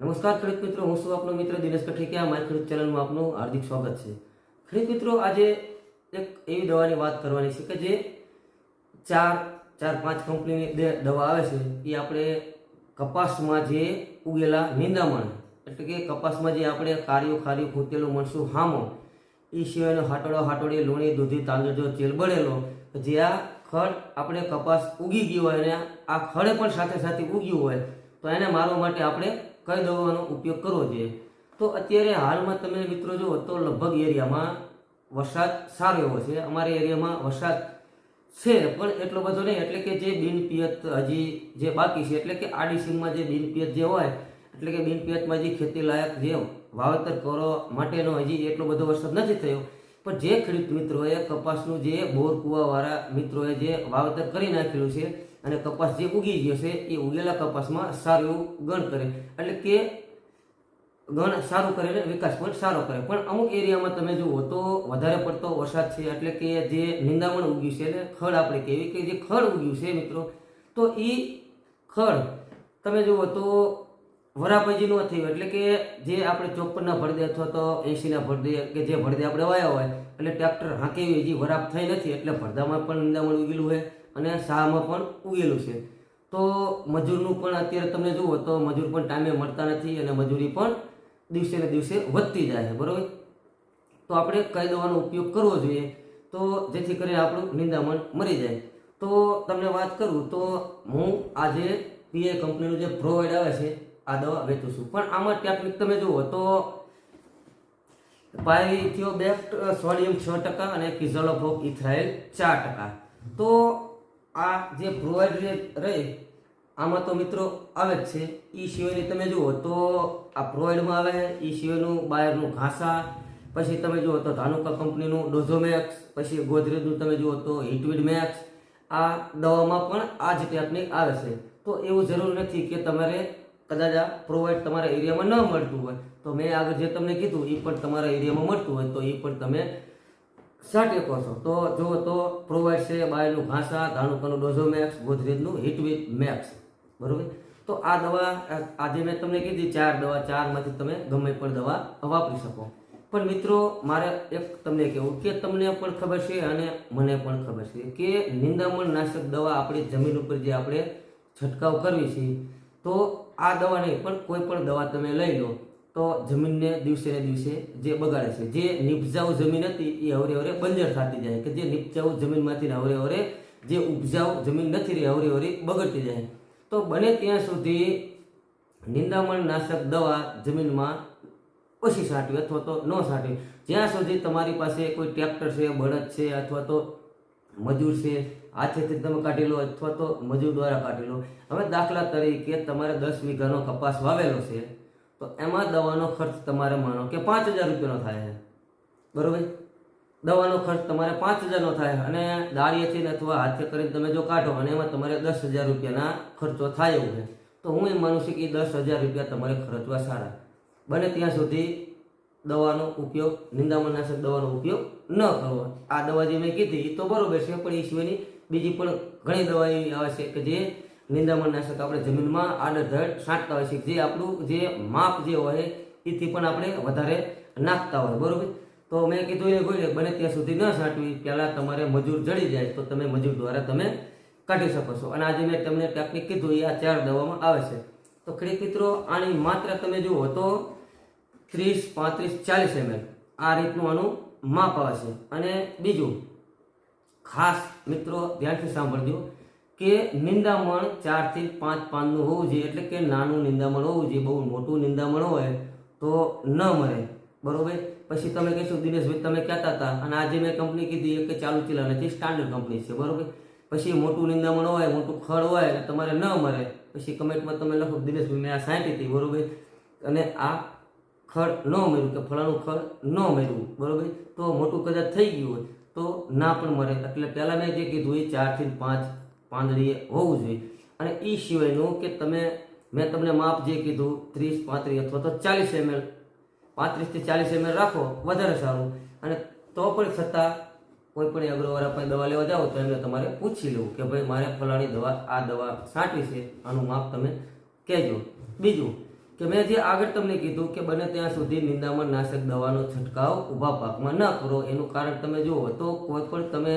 નમસ્કાર ખેડૂત મિત્રો, હું છું આપનો મિત્ર દિનેશ કઠેકિયા મારી ખેડૂત ચેનલમાં આપનું હાર્દિક સ્વાગત છે. ખેડૂત મિત્રો, આજે એક એવી દવાની વાત કરવાની છે કે જે ચાર ચાર, પાંચ કંપનીની દવા આવે છે, એ આપણે કપાસમાં જે ઉગેલા નિંદામણ, એટલે કે કપાસમાં જે આપણે કાર્યો ખાર્યું ખૂટેલું મણસું હામો, એ સિવાયનો હાટોડો, હાટોડી, લૂણી, દૂધી તાંદુજો ચેલ બળેલો, જે આ ખડ આપણે કપાસ ઉગી ગયું હોય અને આ ખડે પણ સાથે સાથે ઉગ્યું હોય, તો એને મારવા માટે આપણે કઈ દવાનો ઉપયોગ કરવો જોઈએ? તો અત્યારે હાલમાં તમે મિત્રો જુઓ તો લગભગ એરિયામાં વરસાદ સારો એવો છે. અમારા એરિયામાં વરસાદ છે, પણ એટલો બધો નહીં. એટલે કે જે બિનપિયત હજી જે બાકી છે, એટલે કે આડી સીમમાં જે બિનપિયત જે હોય, એટલે કે બિનપિયતમાં જે ખેતી લાયક જે વાવેતર કરવા માટેનો હજી એટલો બધો વરસાદ નથી થયો. પણ જે ખેડૂત મિત્રોએ કપાસનું જે બોર કૂવાવાળા મિત્રોએ જે વાવેતર કરી નાખેલું છે અને કપાસ જે ઉગી ગયો છે, એ ઉગેલા કપાસમાં સારું એવું ગણ કરે. એટલે કે ગણ સારું કરે ને વિકાસ પણ સારો કરે. પણ અમુક એરિયામાં તમે જુઓ તો વધારે પડતો વરસાદ છે, એટલે કે જે નિંદામણ ઉગ્યું છે એટલે ખડ આપણે કહેવી કે જે ખડ ઉગ્યું છે મિત્રો, તો એ ખડ તમે જુઓ તો વરાપજી ન થયું. એટલે કે જે આપણે ચોપનના ભરદે અથવા તો એંશીના ભરદે કે જે ભરદે આપણે વાયા હોય, એટલે ટ્રેક્ટર હાંકી જે વરાપ થઈ નથી, એટલે ભરદામાં પણ નિંદામણ ઉગેલું હોય. અને શાહમાં પણ ઉગેલું છે. તો મજૂરનું પણ અત્યારે તમે જુઓ તો મજૂર પણ ટાઈમે મળતા નથી અને મજૂરી પણ દિવસે ને દિવસે વધતી જાય છે, બરોબર? તો આપણે કઈ દવાનો ઉપયોગ કરવો જોઈએ? તો જેથી કરીને આપણું નિંદામણ મરી જાય. તો તમને વાત કરું તો હું આજે પીએ કંપનીનું જે પ્રોવાઈડ આવે છે, આ દવા વેચું છું. પણ આમાં ટેકનિક તમે જુઓ તો પાયથિયો બેસ્ટ સોડિયમ છ ટકા અને કિઝોલોફોક ઇથરાઇલ ચાર ટકા. તો આ જે પ્રોવાઈડ રહે આમાં તો મિત્રો આવે જ છે. એ સિવાયની તમે જુઓ તો આ પ્રોવાઈડમાં આવે એ સિવાયનું બાયરનું ઘાસા, પછી તમે જુઓ તો ધાનુકા કંપનીનું ડોઝોમેક્સ, પછી ગોદરેજનું તમે જુઓ તો હિટવીડ મેક્સ, આ દવામાં પણ આ જ ટેકનિક આવે છે. તો એવું જરૂર નથી કે તમારે કદાચ આ પ્રોવાઈડ તમારા એરિયામાં ન મળતું હોય. તો મેં આગળ જે તમને કીધું એ પણ તમારા એરિયામાં મળતું હોય, તો એ પણ તમે શકો છો તો જુઓ તો પ્રોવાઈડ છે બાયનું ઘાસા ધાણુકાનું ડોઝોમેક્સ ગોદરેજનું હિટવીડ મેક્સ. બરાબર? તો આ દવા, આજે મેં તમને કીધી, ચાર દવા, ચારમાંથી તમે ગમે પણ દવા વાપરી શકો. પણ મિત્રો, મારે એક તમને કહેવું કે તમને પણ ખબર છે અને મને પણ ખબર છે કે નિંદામણ નાશક દવા આપણી જમીન ઉપર જે આપણે છંટકાવ કરવી છે, તો આ દવા નહીં, પણ કોઈ પણ દવા તમે લઈ લો. તો જમીનને દિવસે ને દિવસે જે બગાડે છે, જે નિપજાઉ જમીન હતી એ હવરે હવરે બંજર થતી જાય કે જે નિપજાઉ જમીનમાંથી હવરે હવરે જે ઉપજાઉ જમીન નથી રહી, હવરે હવરે બગડતી જાય. તો બને ત્યાં સુધી નિંદામણ નાશક દવા જમીનમાં ઓછી છાંટવી અથવા તો ન છાંટવી. જ્યાં સુધી તમારી પાસે કોઈ ટ્રેક્ટર છે, બળદ છે અથવા તો મજૂર છે, હાથેથી તમે કાઢી લો અથવા તો મજૂર દ્વારા કાઢી લો. હવે દાખલા તરીકે તમારે દસ વીઘાનો કપાસ વાવેલો છે તો એમાં દવાનો ખર્ચ તમારે માનો કે પાંચ હજાર રૂપિયાનો થાય છે. બરોબર? દવાનો ખર્ચ તમારે પાંચ હજારનો થાય અને દાળીએથી અથવા હાથે કરીને તમે જો કાઢો અને એમાં તમારે દસ હજાર રૂપિયાના ખર્ચો થાય એવું છે. તો હું એમ માનું છું કે દસ હજાર રૂપિયા તમારે ખર્ચવા સારા. બને ત્યાં સુધી દવાનો ઉપયોગ, નિંદામણનાશક દવાનો ઉપયોગ ન કરવો. આ દવા જે મેં કીધી એ તો બરોબર છે, પણ એ સિવાયની બીજી પણ ઘણી દવા એવી આવે છે કે જે નિંદામણનાશક આપણે જમીનમાં આડધડ છાંટતા હોય છે. જે આપણું જે માપ જે હોય, એથી પણ આપણે વધારે નાખતા હોય, બરોબર? તો મેં કીધું એ કોઈ બને ત્યાં સુધી ન છાંટવી. પહેલાં તમારે મજૂર જડી જાય તો તમે મજૂર દ્વારા તમે કાઢી શકો છો. અને આજે મેં તમને ટેકનિક કીધું, એ આ ચાર દવામાં આવે છે. તો ખેડૂત મિત્રો, આની માત્ર તમે જુઓ તો ત્રીસ, પાંત્રીસ, ચાલીસ એમએલ. આ રીતનું આનું માપ આવે છે. અને બીજું, ખાસ મિત્રો, ધ્યાનથી સાંભળજો. કે નિંદામણ ચારથી પાંચ પાનનું હોવું જોઈએ, એટલે કે નાનું નિંદામણ હોવું જોઈએ, બહુ મોટું નિંદામણ હોય તો ન મળે બરોબર? પછી તમે કહેશો, દિનેશભાઈ, તમે કહેતા હતા, અને આજે મેં કંપની કીધી કે ચાલુ ચીલા નથી સ્ટાન્ડર્ડ કંપની છે, બરોબર? પછી મોટું નિંદામણ હોય, મોટું ખડ હોય અને તમારે ન મળે પછી કમેન્ટમાં તમે લખો, દિનેશભાઈ, મેં આ સાંટી હતી, બરોબર? અને આ ખડ ન મળ્યું કે ફળાનું ખડ ન મળ્યું બરોબર? તો મોટું કદાચ થઈ ગયું હોય, તો ના પણ મળે એટલે પહેલાં મેં જે કીધું એ ચારથી પાંચ પાંદડીએ હોવું જોઈએ. અને એ સિવાયનું કે તમે, મેં તમને માપ જે કીધું, ત્રીસ, પાંત્રીસ અથવા તો ચાલીસ એમએલ. પાંત્રીસથી ચાલીસ એમએલ રાખો, વધારે સારું. અને તો પણ છતાં કોઈ પણ અગ્રવાળા પાસે દવા લેવા જાઓ તો એમને તમારે પૂછી લેવું કે ભાઈ મારે ફલાણી દવા, આ દવા છાંટવી છે? આનું માપ તમે કહેજો. બીજું કે મેં જે આગળ તમને કીધું કે બને ત્યાં સુધી નિંદામણ નાશક દવાનો છંટકાવ ઊભા પાકમાં ન કરો. એનું કારણ તમે જુઓ તો કોઈ પણ તમે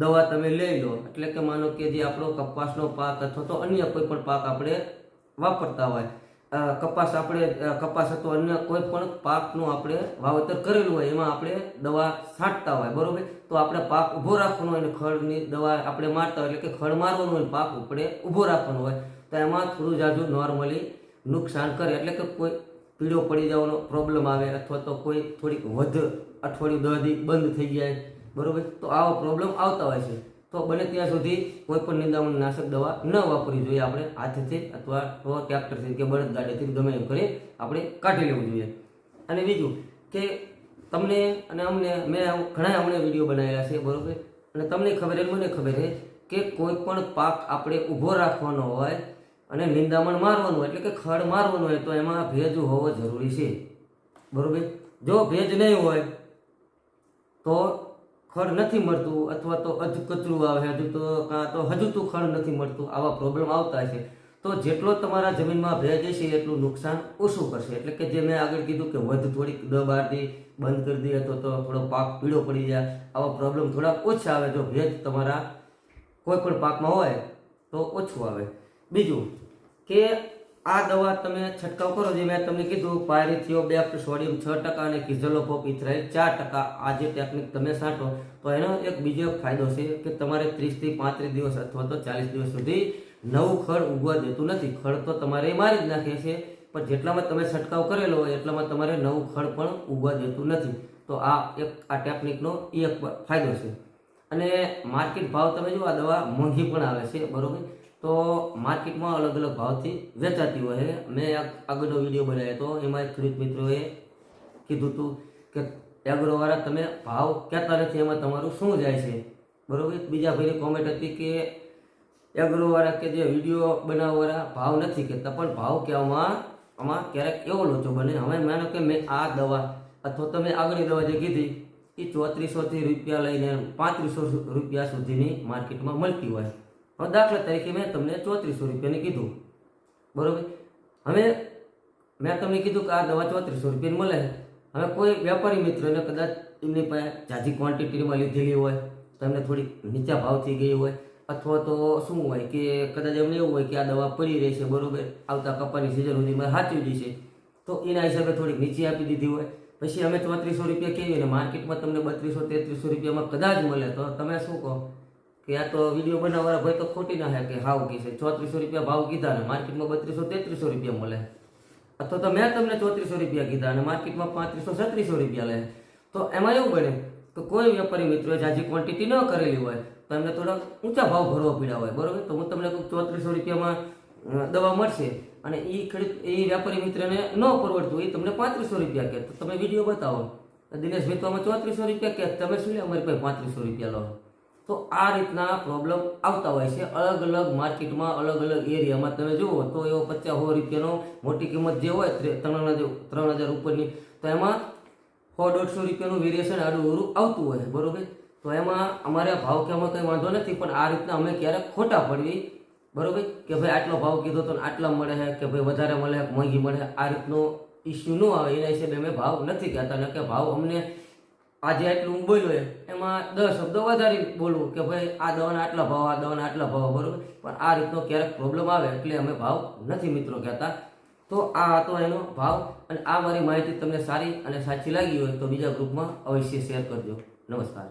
દવા તમે લઈ લો. એટલે કે માનો કે જે આપણો કપાસનો પાક અથવા તો અન્ય કોઈ પણ પાક આપણે વાપરતા હોય. કપાસ આપણે કપાસ અથવા અન્ય કોઈ પણ પાકનું આપણે વાવેતર કરેલું હોય, એમાં આપણે દવા છાંટતા હોય, બરાબર? તો આપણે પાક ઊભો રાખવાનો હોય અને ખડની દવા આપણે મારતા હોય, એટલે કે ખડ મારવાનું હોય પાક આપણે ઊભો રાખવાનો હોય. તો એમાં થોડું જાજુ નોર્મલી નુકસાન કરે. એટલે કે કોઈ પીળો પડી જવાનો પ્રોબ્લેમ આવે અથવા તો કોઈ થોડીક વધ અઠવાડિયું દર્દી બંધ થઈ જાય. બરોબર? તો આવા પ્રોબ્લેમ આવતા હોય છે. તો બને ત્યાં સુધી કોઈ પણ નિંદામણ નાશક દવા ન વાપરવી જોઈએ આપણે, હાથથી અથવા તો ટ્રેક્ટરથી કે બળદગાડીથી ગમે એમ કરી આપણે કાઢી લેવું જોઈએ. અને બીજું કે તમને અને અમને, મેં ઘણા અમને વીડિયો બનાવેલા છે, બરોબર? અને તમને ખબર છે મને ખબર છે કે કોઈ પણ પાક આપણે ઊભો રાખવાનો હોય અને નિંદામણ મારવાનું એટલે કે ખડ મારવાનું હોય, તો એમાં ભેજ હોવો જરૂરી છે. બરોબર? જો ભેજ નહીં હોય, તો ખડ નથી મળતું, અથવા તો હજુ કચરું આવે, હજુ તો કાં તો હજુ તો ખડ નથી મળતું, આવા પ્રોબ્લેમ આવતા છે તો જેટલો તમારા જમીનમાં ભેજ હશે, એટલું નુકસાન ઓછું કરશે. એટલે કે જે મેં આગળ કીધું કે વધ થોડીક દ દે, બંધ કરી દઈએ અથવા તો થોડો પાક પીળો પડી જાય, આવા પ્રોબ્લેમ થોડા ઓછા આવે. જો ભેજ તમારા કોઈ પણ પાકમાં હોય, તો ઓછું આવે. બીજું કે આ દવા તમે છંટકાવ કરો જે મેં તમને કીધું પાયરીથિયોબેક્ટ સોડિયમ છ ટકા અને કિઝલોપોપ ઇથરાઇલ ચાર ટકા. આ જે ટેકનિક તમે છાંટો તો એનો એક બીજો ફાયદો છે કે તમારે ત્રીસથી પાંત્રીસ દિવસ અથવા તો ચાલીસ દિવસ સુધી નવું ખડ ઉગવા દેતું નથી. ખડ તો તમારે મારી જ નાખે છે, પણ જેટલામાં તમે છંટકાવ કરેલો હોય એટલામાં તમારે નવું ખડ પણ ઉગવા દેતું નથી. તો આ એક, આ ટેકનિકનો એક ફાયદો છે. અને માર્કેટ ભાવ તમે જો આ દવા મોંઘી પણ આવે છે, બરોબર? તો માર્કેટમાં અલગ અલગ ભાવથી વેચાતી હોય છે. મેં આગળનો વીડિયો બનાવ્યો હતો. એમાં એક ખેડૂત મિત્રોએ કીધું હતું કે, એગ્રોવાળા, તમે ભાવ કહેતા નથી, એમાં તમારું શું જાય છે? બરાબર? બીજા ભાઈની કોમેન્ટ હતી કે, એગ્રોવાળા કે જે વીડિયો બનાવવાળા ભાવ નથી કહેતા, પણ ભાવ કહેવામાં આમાં ક્યારેક એવો લોચો બને. હવે માનો કે મેં આ દવા અથવા તમે આગળની દવા જે કીધી, એ ચોત્રીસોથી રૂપિયા લઈને પાંત્રીસો રૂપિયા સુધીની માર્કેટમાં મળતી હોય. હવે દાખલા તરીકે મેં તમને ચોત્રીસો રૂપિયાની કીધું. બરોબર? હવે મેં તમને કીધું કે આ દવા ચોત્રીસો રૂપિયાની મળે હવે કોઈ વેપારી મિત્રને કદાચ એમની પાસે જાજી ક્વોન્ટિટીમાં લીધેલી હોય, તો એમને થોડી નીચા ભાવ થઈ ગઈ હોય, અથવા તો શું હોય કે કદાચ એમને એવું હોય કે આ દવા પડી રહેશે બરોબર? આવતા કપાની સિઝન સુધીમાં સાચવી જશે તો એના હિસાબે થોડીક નીચી આપી દીધી હોય. પછી અમે ચોત્રીસો રૂપિયા કહીએ ને માર્કેટમાં તમને બત્રીસો, તેત્રીસો રૂપિયામાં કદાચ મળે તો તમે શું કહો? કે આ તો વીડિયો બનાવવાળા ભાઈ તો ખોટી ના કે હાવ કી છે. ચોત્રીસો રૂપિયા ભાવ કીધા ને માર્કેટમાં બત્રીસો, તેત્રીસો રૂપિયા મળે. અથવા તો મેં તમને ચોત્રીસો રૂપિયા કીધા અને માર્કેટમાં પાંત્રીસો, છત્રીસો રૂપિયા લે. તો એમાં એવું બને કે કોઈ વેપારી મિત્રોએ જાજી ક્વોન્ટિટી ન કરેલી હોય, તો એમને થોડા ઊંચા ભાવ ભરવા પડ્યા હોય, બરોબર? તો હું તમને કહું ચોત્રીસો રૂપિયામાં દવા મળશે અને એ ખેડૂત એ વેપારી મિત્રને ન પરવડતું એ તમને પાંત્રીસો રૂપિયા કહે. તો તમે વીડિયો બતાવો. દિનેશભાઈ, તો અમે ચોત્રીસો રૂપિયા કહે. તમે શું લે? અમારી પાસે પાંત્રીસો રૂપિયા લો. તો આ રીતના પ્રોબ્લેમ આવતા હોય છે. અલગ અલગ માર્કેટમાં અલગ અલગ એરિયામાં તમે જુઓ તો એવો પચાસ સો રૂપિયાનો મોટી કિંમત જે હોય ત્રણ ત્રણ હજાર ઉપરની, તો એમાં સો, દોઢસો રૂપિયાનું વેરિએશન આડું આવતું હોય, બરોબર? તો એમાં અમારે ભાવ કહેવામાં કંઈ વાંધો નથી, પણ આ રીતના અમે ક્યારેક ખોટા પડવી, બરોબર? કે ભાઈ આટલો ભાવ કીધો તો આટલા મળે છે કે ભાઈ વધારે મળે મોંઘી મળે આ રીતનો ઇસ્યુ ન આવે. એના હિસાબે અમે ભાવ નથી કહેતા, ને કે ભાવ અમને આજે આટલું હું બોલ્યો એમાં. દસ શબ્દો વધારી બોલવું કે ભાઈ આ દવાના આટલા ભાવ, આ દવાના આટલા ભાવ, બરોબર? પણ આ રીતનો ક્યારેક પ્રોબ્લેમ આવે એટલે અમે ભાવ નથી મિત્રો કહેતા. તો આ હતો એનો ભાવ અને આ મારી માહિતી તમને સારી અને સાચી લાગી હોય તો બીજા ગ્રુપમાં અવશ્ય શેર કરજો. નમસ્કાર.